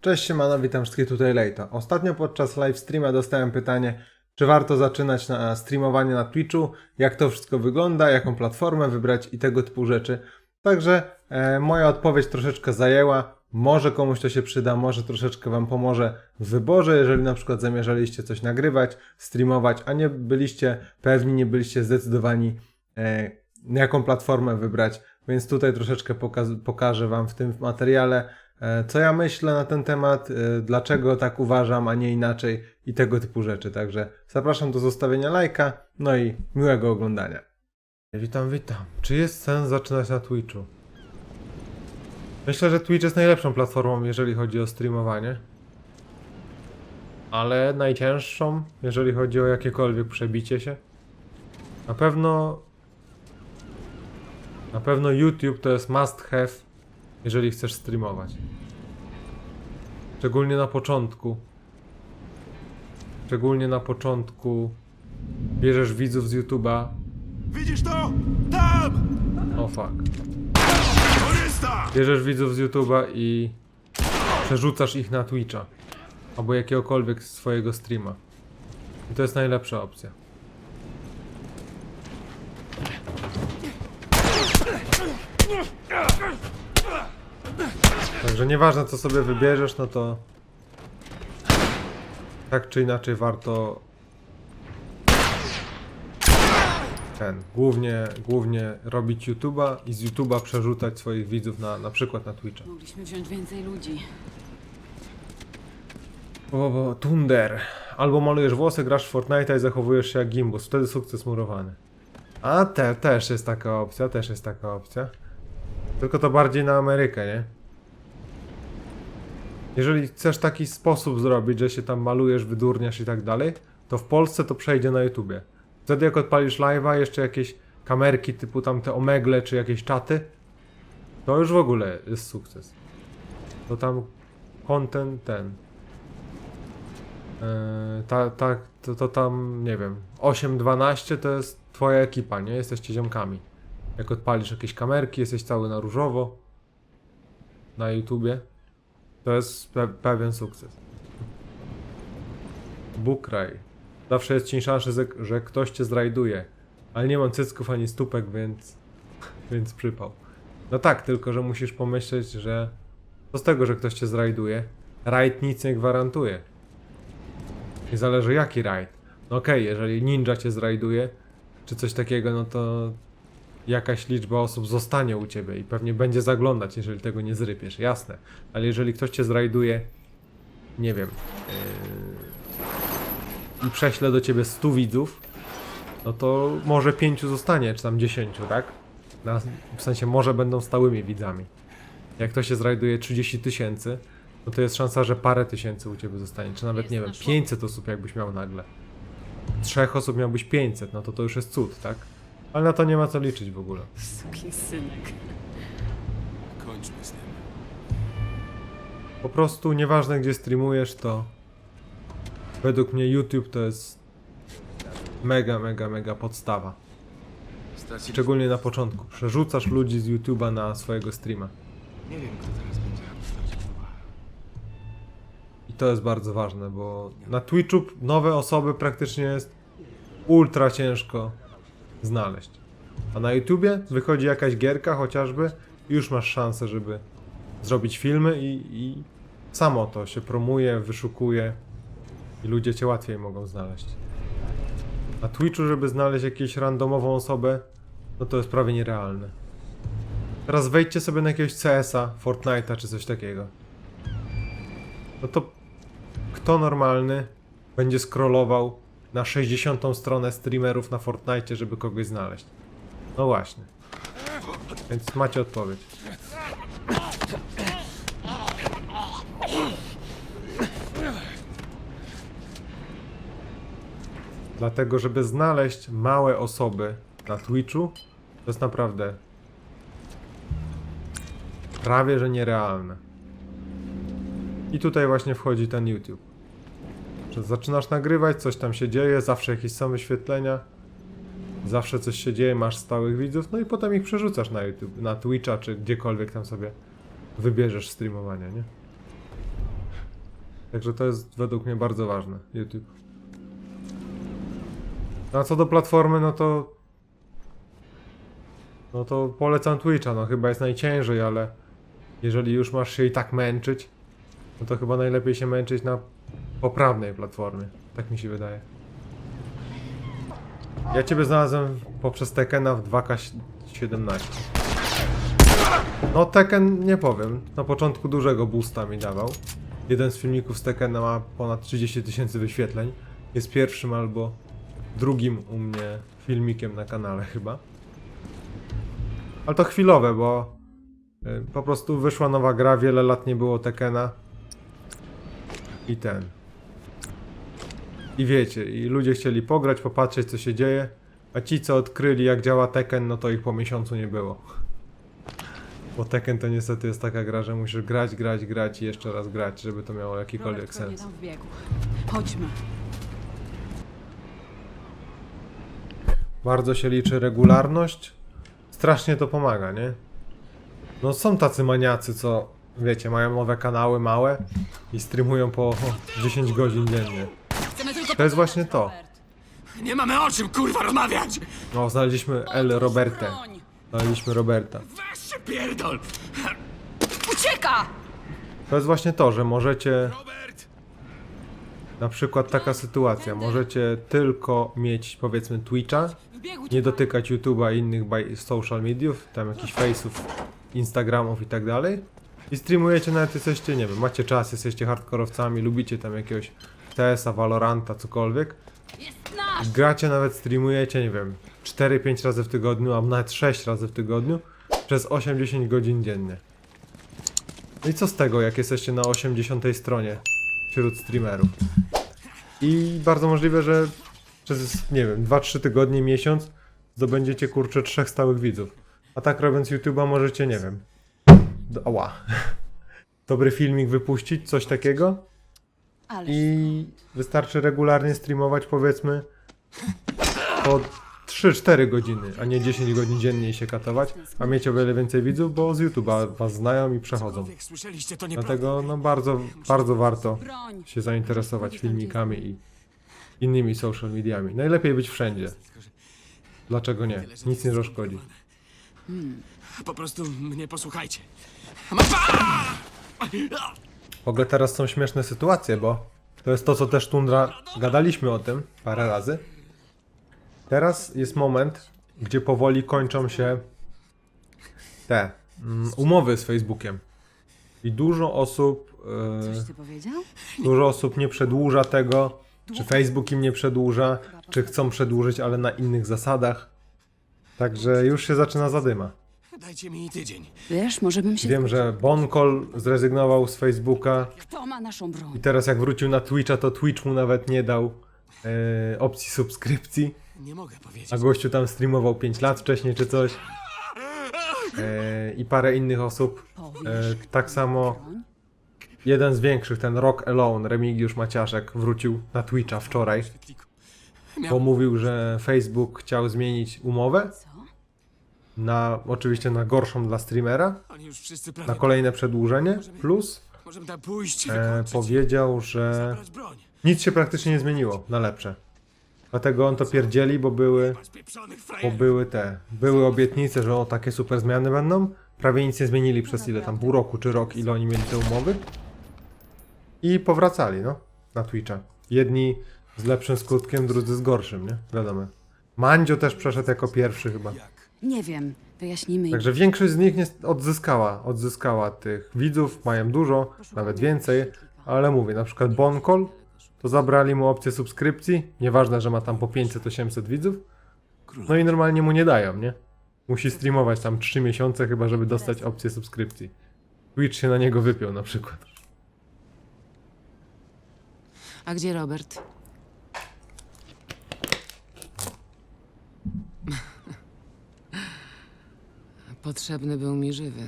Cześć siemano, witam wszystkich tutaj Lejto. Ostatnio podczas live streama dostałem pytanie, czy warto zaczynać na streamowanie na Twitchu, jak to wszystko wygląda, jaką platformę wybrać i tego typu rzeczy. Także e, moja odpowiedź troszeczkę zajęła. Może komuś to się przyda, może troszeczkę Wam pomoże w wyborze, jeżeli na przykład zamierzaliście coś nagrywać, streamować, a nie byliście pewni, nie byliście zdecydowani, e, jaką platformę wybrać. Więc tutaj troszeczkę pokażę Wam w tym materiale, co ja myślę na ten temat, e, dlaczego tak uważam, a nie inaczej i tego typu rzeczy. Także zapraszam do zostawienia lajka, no i miłego oglądania. Witam, witam. Czy jest sens zaczynać na Twitchu? Myślę, że Twitch jest najlepszą platformą, jeżeli chodzi o streamowanie. Ale najcięższą, jeżeli chodzi o jakiekolwiek przebicie się. Na pewno. Na pewno YouTube to jest must have, jeżeli chcesz streamować. Szczególnie na początku. Szczególnie na początku bierzesz widzów z YouTube'a. Widzisz to? Tam! O fuck. Turysta! Bierzesz widzów z YouTube'a i przerzucasz ich na Twitcha albo jakiegokolwiek swojego streama. I to jest najlepsza opcja. Także nieważne co sobie wybierzesz, no to tak czy inaczej warto ten, głównie, głównie robić YouTube'a i z YouTube'a przerzucać swoich widzów na, na przykład na Twitcha. Mogliśmy wziąć więcej ludzi. Bo, bo, Tunder. Albo malujesz włosy, grasz w Fortnite'a i zachowujesz się jak gimbus. Wtedy sukces murowany. A te, też jest taka opcja, też jest taka opcja. Tylko to bardziej na Amerykę, nie? Jeżeli chcesz taki sposób zrobić, że się tam malujesz, wydurniasz i tak dalej, to w Polsce to przejdzie na YouTubie. Wtedy jak odpalisz live'a, jeszcze jakieś kamerki typu tam te omegle czy jakieś czaty, to już w ogóle jest sukces. To tam content ten. Yy, ta, ta, to, to tam, nie wiem, 8-12 to jest twoja ekipa, nie? Jesteście ziomkami. Jak odpalisz jakieś kamerki, jesteś cały na różowo na YouTubie, to jest pe pewien sukces. Bukraj. Zawsze jest ci szansa, że, ktoś cię zrajduje. Ale nie mam cycków ani stópek, więc, więc przypał. No tak, tylko że musisz pomyśleć, że co z tego, że ktoś cię zrajduje? Rajd nic nie gwarantuje. I zależy jaki rajd. No okej, jeżeli ninja cię zrajduje, czy coś takiego, no to jakaś liczba osób zostanie u ciebie i pewnie będzie zaglądać, jeżeli tego nie zrypiesz, jasne. Ale jeżeli ktoś cię zrajduje, nie wiem, yy, i prześle do ciebie 100 widzów, no to może 5 zostanie, czy tam 10, tak? Na, w sensie może będą stałymi widzami. Jak ktoś się zrajduje 30 tysięcy, no to jest szansa, że parę tysięcy u ciebie zostanie, czy nawet nie wiem, 500 osób jakbyś miał nagle. Trzech osób miałbyś 500, no to to już jest cud, tak? Ale na to nie ma co liczyć w ogóle. Suki synek. Kończmy z tym. Po prostu nieważne gdzie streamujesz, to według mnie YouTube to jest mega, mega, mega podstawa. Szczególnie na początku. Przerzucasz ludzi z YouTube'a na swojego streama. Nie wiem, kto teraz będzie. I to jest bardzo ważne, bo na Twitchu nowe osoby praktycznie jest ultra ciężko znaleźć. A na YouTubie wychodzi jakaś gierka chociażby już masz szansę, żeby zrobić filmy i, i samo to się promuje, wyszukuje i ludzie cię łatwiej mogą znaleźć. Na Twitchu, żeby znaleźć jakąś randomową osobę, no to jest prawie nierealne. Teraz wejdźcie sobie na jakiegoś CS-a, Fortnite'a czy coś takiego. No to kto normalny będzie scrollował na 60 stronę streamerów na Fortnite, żeby kogoś znaleźć? No właśnie. Więc macie odpowiedź. Dlatego, żeby znaleźć małe osoby na Twitchu, to jest naprawdę prawie że nierealne. I tutaj właśnie wchodzi ten YouTube. Zaczynasz nagrywać, coś tam się dzieje, zawsze jakieś są wyświetlenia, zawsze coś się dzieje, masz stałych widzów, no i potem ich przerzucasz na YouTube, na Twitcha czy gdziekolwiek tam sobie wybierzesz streamowania, nie? Także to jest według mnie bardzo ważne, YouTube. A co do platformy, no to... No to polecam Twitcha, no chyba jest najciężej, ale... Jeżeli już masz się i tak męczyć, no to chyba najlepiej się męczyć na poprawnej platformie. Tak mi się wydaje. Ja ciebie znalazłem poprzez Tekena w 2K17. No Tekken nie powiem. Na początku dużego boosta mi dawał. Jeden z filmików z Tekkena ma ponad 30 tysięcy wyświetleń. Jest pierwszym albo drugim u mnie filmikiem na kanale chyba. Ale to chwilowe, bo y, po prostu wyszła nowa gra, wiele lat nie było Tekkena. I ten. I wiecie, i ludzie chcieli pograć, popatrzeć co się dzieje, a ci co odkryli jak działa Tekken, no to ich po miesiącu nie było. Bo Tekken to niestety jest taka gra, że musisz grać, grać, grać i jeszcze raz grać, żeby to miało jakikolwiek Robert pewnie sens. tam. Chodźmy. Bardzo się liczy regularność. Strasznie to pomaga, nie? No są tacy maniacy, co wiecie, mają nowe kanały małe i streamują po 10 godzin dziennie. To jest właśnie to. Nie mamy o czym kurwa rozmawiać! No, znaleźliśmy El Robertę. Znaleźliśmy Roberta. Weź się pierdol! Ucieka! To jest właśnie to, że możecie, Robert! na przykład taka sytuacja, możecie tylko mieć powiedzmy Twitcha, nie dotykać YouTube'a i innych social mediów, tam jakichś face'ów, Instagramów i tak dalej. I streamujecie nawet jesteście, nie wiem, macie czas, jesteście hardkorowcami, lubicie tam jakiegoś TS-a, Valoranta, cokolwiek. Gracie nawet, streamujecie, nie wiem, 4-5 razy w tygodniu, a nawet 6 razy w tygodniu przez 8-10 godzin dziennie. No i co z tego, jak jesteście na 80 stronie wśród streamerów? I bardzo możliwe, że przez, nie wiem, 2-3 tygodnie, miesiąc zdobędziecie kurczę trzech stałych widzów. A tak robiąc YouTube'a możecie, nie wiem, ała, dobry filmik wypuścić, coś takiego i wystarczy regularnie streamować powiedzmy po 3-4 godziny, a nie 10 godzin dziennie i się katować, a mieć o wiele więcej widzów, bo z YouTube'a was znają i przechodzą. Jak słyszeliście, to nieprawda. Dlatego no bardzo, bardzo warto się zainteresować filmikami i innymi social mediami. Najlepiej być wszędzie. Dlaczego nie? Nic nie zaszkodzi. Po prostu mnie posłuchajcie. Masz... W ogóle teraz są śmieszne sytuacje, bo to jest to, co też Tundra gadaliśmy o tym parę razy. Teraz jest moment, gdzie powoli kończą się te mm, umowy z Facebookiem. I dużo osób, Coś yy, ty powiedział? dużo osób nie przedłuża tego, czy Facebook im nie przedłuża, czy chcą przedłużyć, ale na innych zasadach. Także już się zaczyna zadyma. Dajcie mi tydzień. Wiesz, może bym się... Wiem, że Bonkol zrezygnował z Facebooka. Kto ma naszą broń? I teraz jak wrócił na Twitcha, to Twitch mu nawet nie dał e, opcji subskrypcji, Nie mogę powiedzieć. a gościu tam streamował 5 lat wcześniej czy coś. E, I parę innych osób. E, tak samo jeden z większych, ten Rock Alone, Remigiusz Maciaszek, wrócił na Twitcha wczoraj, bo mówił, że Facebook chciał zmienić umowę Co? Na, oczywiście na gorszą dla streamera, na kolejne przedłużenie, plus e, powiedział, że nic się praktycznie nie zmieniło na lepsze. Dlatego on to pierdzieli, bo były Bo były te, były obietnice, że o takie super zmiany będą. Prawie nic nie zmienili przez ile tam, pół roku czy rok, ile oni mieli te umowy. I powracali, no, na Twitcha. Jedni z lepszym skutkiem, drudzy z gorszym, nie? Wiadomo. Mandzio też przeszedł jako pierwszy chyba. Nie wiem. Wyjaśnimy im. Także większość z nich nie odzyskała, odzyskała tych widzów, mają dużo, nawet więcej, ale mówię, na przykład Bonkol, to zabrali mu opcję subskrypcji, nieważne, że ma tam po 500-800 widzów, no i normalnie mu nie dają, nie? Musi streamować tam 3 miesiące chyba, żeby dostać opcję subskrypcji. Twitch się na niego wypiął na przykład. A gdzie Robert? Potrzebny był mi żywy.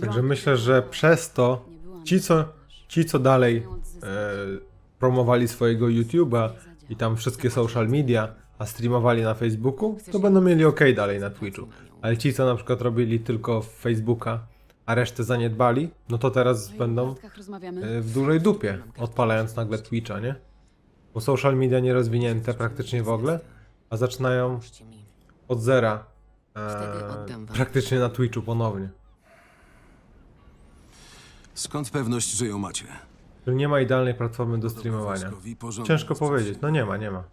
Także myślę, że przez to ci, co, ci, co dalej e, promowali swojego YouTube'a i tam wszystkie social media, a streamowali na Facebooku, to będą mieli ok dalej na Twitchu. Ale ci, co na przykład robili tylko Facebooka a resztę zaniedbali, no to teraz będą y, w dużej dupie, odpalając nagle Twitcha, nie? Bo social media nie rozwinięte praktycznie w ogóle, a zaczynają od zera Wtedy e, oddam wam. praktycznie na Twitchu ponownie. Skąd pewność, że ją macie? Czyli nie ma idealnej platformy do streamowania. Wojskowi porządnie Ciężko powiedzieć, no nie ma, nie ma.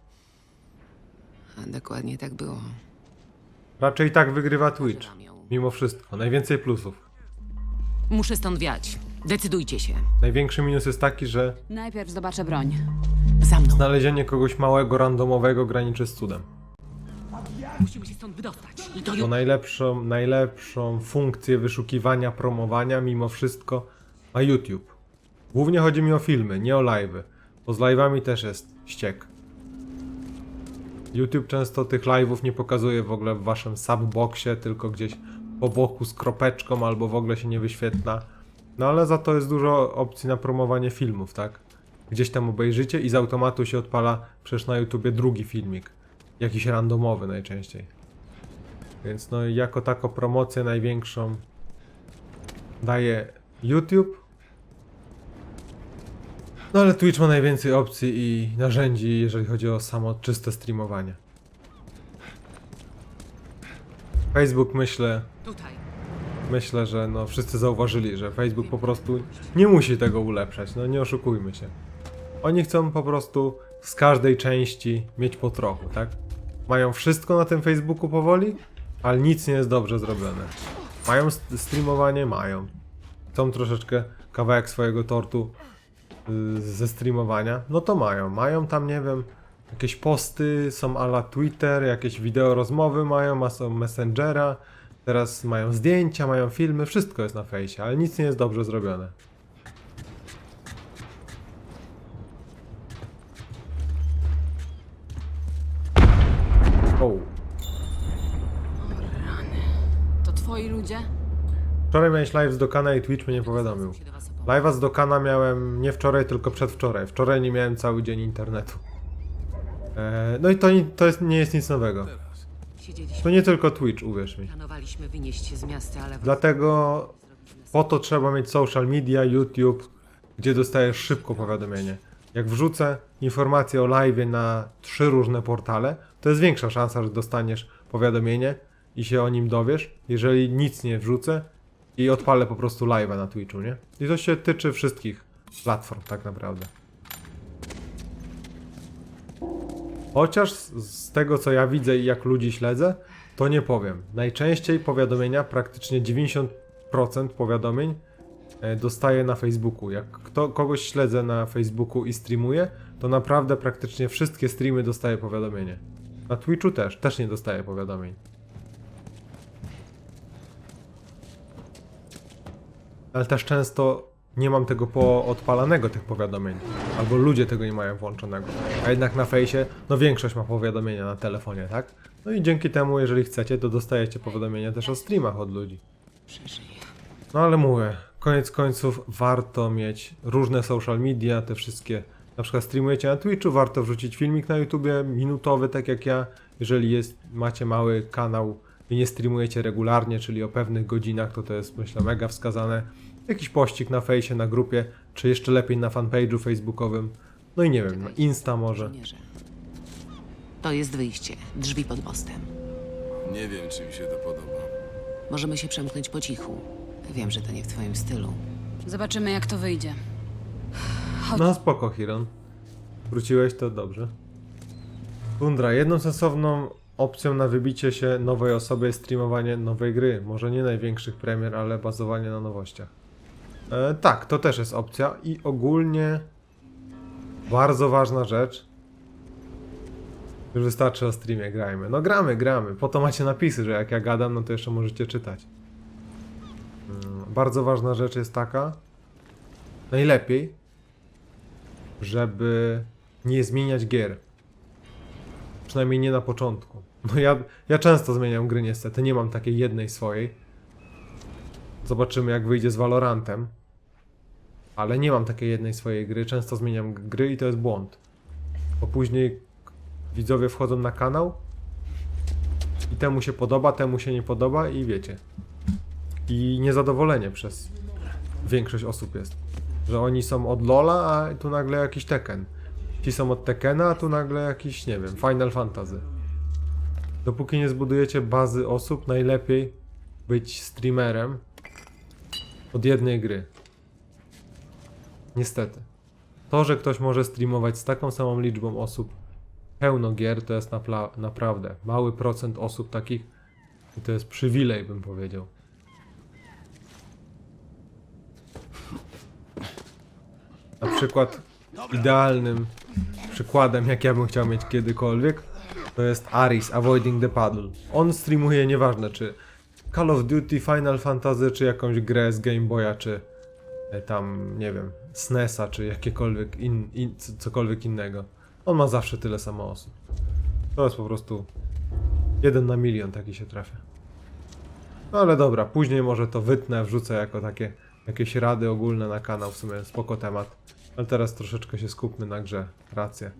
A dokładnie tak było. Raczej tak wygrywa Twitch, mimo wszystko. Najwięcej plusów. Muszę stąd wiać. Decydujcie się. Największy minus jest taki, że Najpierw zobaczę broń. Za mną. znalezienie kogoś małego, randomowego graniczy z cudem. Musimy się stąd wydostać. I to Bo już. najlepszą, najlepszą funkcję wyszukiwania, promowania mimo wszystko ma YouTube. Głównie chodzi mi o filmy, nie o live'y. Bo z live'ami też jest ściek. YouTube często tych live'ów nie pokazuje w ogóle w waszym subboxie, tylko gdzieś po boku z kropeczką albo w ogóle się nie wyświetla. No ale za to jest dużo opcji na promowanie filmów, tak? Gdzieś tam obejrzycie i z automatu się odpala przecież na YouTubie drugi filmik. Jakiś randomowy najczęściej. Więc no jako taką promocję największą daje YouTube. No ale Twitch ma najwięcej opcji i narzędzi, jeżeli chodzi o samo czyste streamowanie. Facebook myślę, myślę, że no wszyscy zauważyli, że Facebook po prostu nie musi tego ulepszać, no nie oszukujmy się. Oni chcą po prostu z każdej części mieć po trochu, tak? Mają wszystko na tym Facebooku powoli, ale nic nie jest dobrze zrobione. Mają st- streamowanie? Mają. Chcą troszeczkę kawałek swojego tortu y, ze streamowania? No to mają. Mają tam, nie wiem, jakieś posty, są ala Twitter, jakieś wideo rozmowy mają, ma są Messengera, teraz mają zdjęcia, mają filmy, wszystko jest na fejsie, ale nic nie jest dobrze zrobione. O. twoi ludzie? Wczoraj miałeś live z Dokana i Twitch mnie nie powiadomił. Live'a z Dokana miałem nie wczoraj, tylko przedwczoraj. Wczoraj nie miałem cały dzień internetu. E, no i to, ni- to jest, nie jest nic nowego. Siedzieliśmy. To nie tylko Twitch, uwierz mi. Planowaliśmy wynieść się z miasta, ale. Dlatego po to trzeba mieć social media, YouTube, gdzie dostajesz szybko powiadomienie. Jak wrzucę informację o live na trzy różne portale, to jest większa szansa, że dostaniesz powiadomienie i się o nim dowiesz, jeżeli nic nie wrzucę i odpalę po prostu live'a na Twitchu, nie? I to się tyczy wszystkich platform tak naprawdę. Chociaż z, tego co ja widzę i jak ludzi śledzę, to nie powiem. Najczęściej powiadomienia, praktycznie 90% powiadomień e, dostaję na Facebooku. Jak kto, kogoś śledzę na Facebooku i streamuje, to naprawdę praktycznie wszystkie streamy dostaję powiadomienie. Na Twitchu też, też nie dostaję powiadomień. Ale też często nie mam tego poodpalanego, tych powiadomień. Albo ludzie tego nie mają włączonego. A jednak na fejsie, no większość ma powiadomienia na telefonie, tak? No i dzięki temu, jeżeli chcecie, to dostajecie powiadomienia też o streamach od ludzi. No ale mówię, koniec końców warto mieć różne social media, te wszystkie. Na przykład streamujecie na Twitchu, warto wrzucić filmik na YouTubie, minutowy, tak jak ja. Jeżeli jest, macie mały kanał i nie streamujecie regularnie, czyli o pewnych godzinach, to to jest myślę mega wskazane. Jakiś pościg na fejsie, na grupie, czy jeszcze lepiej na fanpage'u facebookowym. No i nie wiem, na Insta może. To jest wyjście. Drzwi pod mostem. Nie wiem, czy mi się to podoba. Możemy się przemknąć po cichu. Wiem, że to nie w twoim stylu. Zobaczymy, jak to wyjdzie. No spoko, Hiron. Wróciłeś, to dobrze. Tundra, jedną sensowną opcją na wybicie się nowej osoby jest streamowanie nowej gry. Może nie największych premier, ale bazowanie na nowościach. E, tak, to też jest opcja i ogólnie bardzo ważna rzecz. Już wystarczy o streamie, grajmy. No gramy, gramy. Po to macie napisy, że jak ja gadam, no to jeszcze możecie czytać. Mm, Bardzo ważna rzecz jest taka, najlepiej, żeby nie zmieniać gier. Przynajmniej nie na początku. No ja, ja często zmieniam gry niestety, nie mam takiej jednej swojej. Zobaczymy jak wyjdzie z Valorantem. Ale nie mam takiej jednej swojej gry, często zmieniam gry i to jest błąd. Bo później widzowie wchodzą na kanał i temu się podoba, temu się nie podoba i wiecie. i niezadowolenie przez większość osób jest. Że oni są od Lola, a tu nagle jakiś Tekken. Ci są od Tekkena, a tu nagle jakiś, nie wiem, Final Fantasy. Dopóki nie zbudujecie bazy osób, najlepiej być streamerem od jednej gry. Niestety. To, że ktoś może streamować z taką samą liczbą osób pełno gier, to jest naprawdę mały procent osób takich i to jest przywilej, bym powiedział. Na przykład idealnym przykładem, jak ja bym chciał mieć kiedykolwiek, to jest Aris Avoiding the Paddle. On streamuje nieważne czy Call of Duty, Final Fantasy, czy jakąś grę z Game Boya, czy e, tam, nie wiem, SNESa, czy jakiekolwiek in, in, cokolwiek innego. On ma zawsze tyle samo osób. To jest po prostu jeden na milion taki się trafia. No ale dobra, później może to wytnę, wrzucę jako takie jakieś rady ogólne na kanał, w sumie spoko temat. Ale teraz troszeczkę się skupmy na grze. Rację.